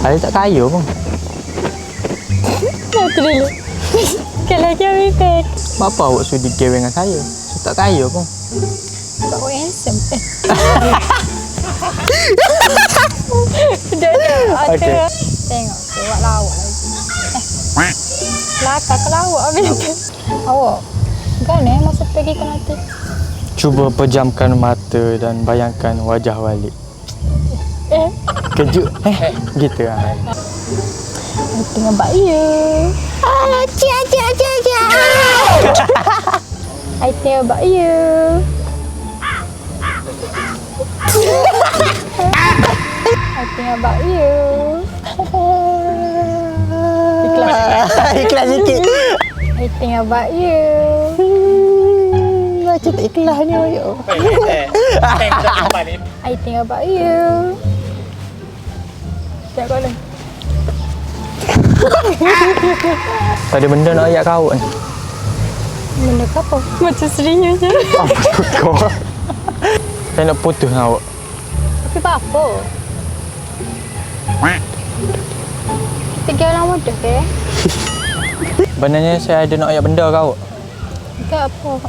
Ada tak kaya pun. Nak dulu. Kalau dia bibir. Bapa awak sudi kira dengan saya. Saya tak kaya pun. Bawa handsome. Dah dah. Ada. Okey. Tengok awak lawak lagi. Eh. Kelakar ke lawak bibir. Awak. Kan eh masa pergi ke nanti. Cuba pejamkan mata dan bayangkan wajah Walid. Eh. Kejut. Eh, gitu lah. I tengok bak you. Ah, cia cia cia cia. I tengok bak you. I tengok bak you. Ikhlas. Ikhlas sikit. I tengok bak you. Macam tak ikhlas ni. Ya. I tengok bak you. Sekejap kau lah. Tak ada benda nak ayat kau ni. Benda apa? Macam serius je. Apa kau? Saya nak putus dengan awak. Tapi apa? Pergi orang muda ke? Sebenarnya saya ada nak ayat benda kau. Ke apa?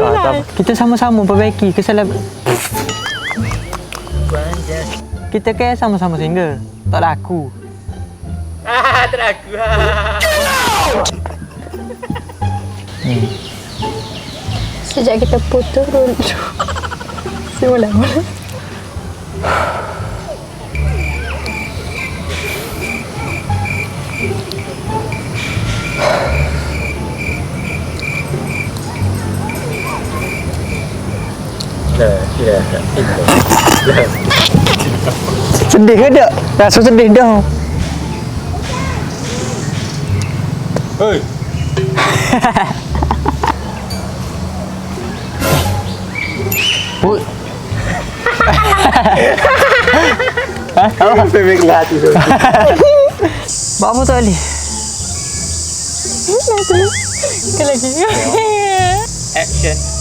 Ah, tak apa. Kita sama-sama perbaiki kesalahan. Kita kan sama-sama single. Tak laku. Sejak kita putus dulu. Sedih ke tak? Rasa sedih dah. Hei, Put. sampai baik hati tu. Buat apa tak boleh? Ke lagi? Action.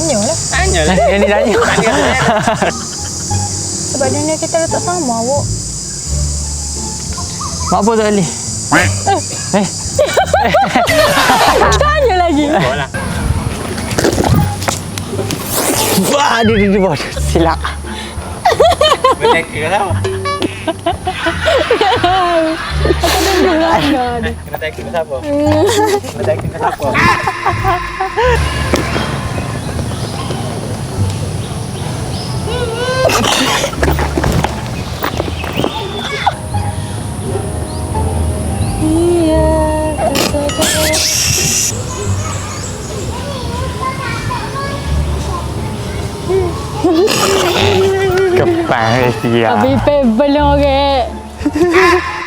Hanya lah. Tanya lah. Eh, Yang ni tanya. Sebab dunia kita letak sama, awak. Buat apa tak boleh? Eh, Tanya lagi. Wah, dia, dia, dia. Silap. Mereka lah. Aduh. Kena tag ke siapa? Kena tag ke siapa? അപ്പൊ ഇപ്പൊ എവ്വലോകെ